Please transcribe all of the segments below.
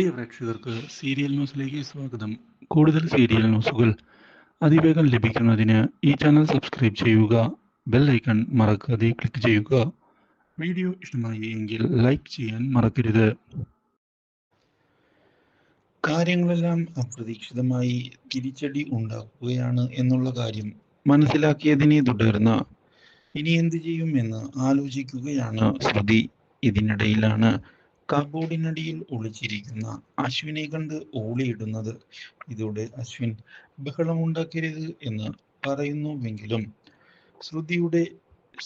പ്രിയ പ്രേക്ഷകർക്ക് സീരിയൽ ന്യൂസിലേക്ക് സ്വാഗതം. കൂടുതൽ സീരിയൽ ന്യൂസുകൾ അതിവേഗം ലഭിക്കുന്നതിന് ഈ ചാനൽ സബ്സ്ക്രൈബ് ചെയ്യുക ബെൽ ഐക്കൺ മറക്കാതെ ക്ലിക്ക് ചെയ്യുക. വീഡിയോ ഇഷ്ടമായി എങ്കിൽ ലൈക്ക് ചെയ്യാൻ മറക്കരുത്. കാര്യങ്ങളെല്ലാം അപ്രതീക്ഷിതമായി തിരിച്ചടി ഉണ്ടാക്കുകയാണ് എന്നുള്ള കാര്യം മനസ്സിലാക്കിയതിനെ തുടർന്ന് ഇനി എന്ത് ചെയ്യും എന്ന് ആലോചിക്കുകയാണ് ശ്രുതി. ഇതിനിടയിലാണ് കബോർഡിനടിയിൽ ഒളിച്ചിരിക്കുന്ന അശ്വിനെ കണ്ട് ഓളിയിടുന്നത്. ഇതോടെ അശ്വിൻ ബഹളമുണ്ടാക്കരുത് എന്ന് പറയുന്നുവെങ്കിലും ശ്രുതിയുടെ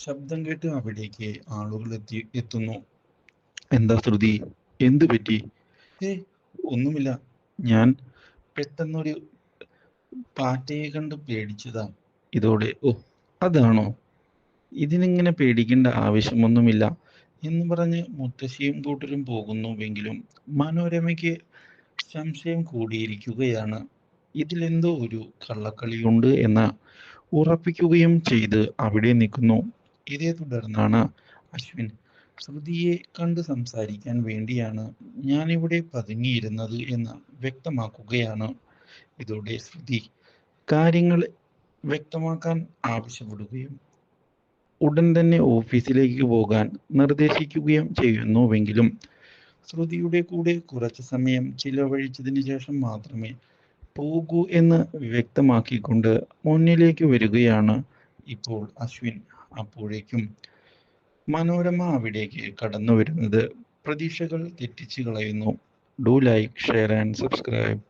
ശബ്ദം കേട്ട് അവിടേക്ക് ആളുകൾ എത്തി എത്തുന്നു. എന്താ ശ്രുതി? എന്ത് പറ്റി? ഏ ഒന്നുമില്ല. ഞാൻ പെട്ടെന്നൊരു പാറ്റയെ കണ്ട് പേടിച്ചതാ. ഇതോടെ ഓ അതാണോ? ഇതിനിങ്ങനെ പേടിക്കേണ്ട ആവശ്യമൊന്നുമില്ല. എന്ന് പറഞ്ഞ് മുത്തശ്ശിയും കൂട്ടരും പോകുന്നുവെങ്കിലും മനോരമയ്ക്ക് സംശയം കൂടിയിരിക്കുകയാണ്. ഇതിലെന്തോ ഒരു കള്ളക്കളിയുണ്ട് എന്ന് ഉറപ്പിക്കുകയും ചെയ്ത് അവിടെ നിൽക്കുന്നു. ഇതേ തുടർന്നാണ് അശ്വിൻ ശ്രുതിയെ കണ്ട് സംസാരിക്കാൻ വേണ്ടിയാണ് ഞാനിവിടെ പതുങ്ങിയിരുന്നത് എന്ന് വ്യക്തമാക്കുകയാണ്. ഇതോടെ ശ്രുതി കാര്യങ്ങൾ വ്യക്തമാക്കാൻ ആവശ്യപ്പെടുകയും ഉടൻ തന്നെ ഓഫീസിലേക്ക് പോകാൻ നിർദ്ദേശിക്കുകയും ചെയ്യുന്നുവെങ്കിലും ശ്രുതിയുടെ കൂടെ കുറച്ച് സമയം ചിലവഴിച്ചതിന് ശേഷം മാത്രമേ പോകൂ എന്ന് വ്യക്തമാക്കിക്കൊണ്ട് മുന്നിലേക്ക് വരികയാണ് ഇപ്പോൾ അശ്വിൻ. അപ്പോഴേക്കും മനോരമ അവിടേക്ക് കടന്നു വരുന്നത് പ്രതീക്ഷകൾ തെറ്റിച്ചു കളയുന്നു. Do like share and subscribe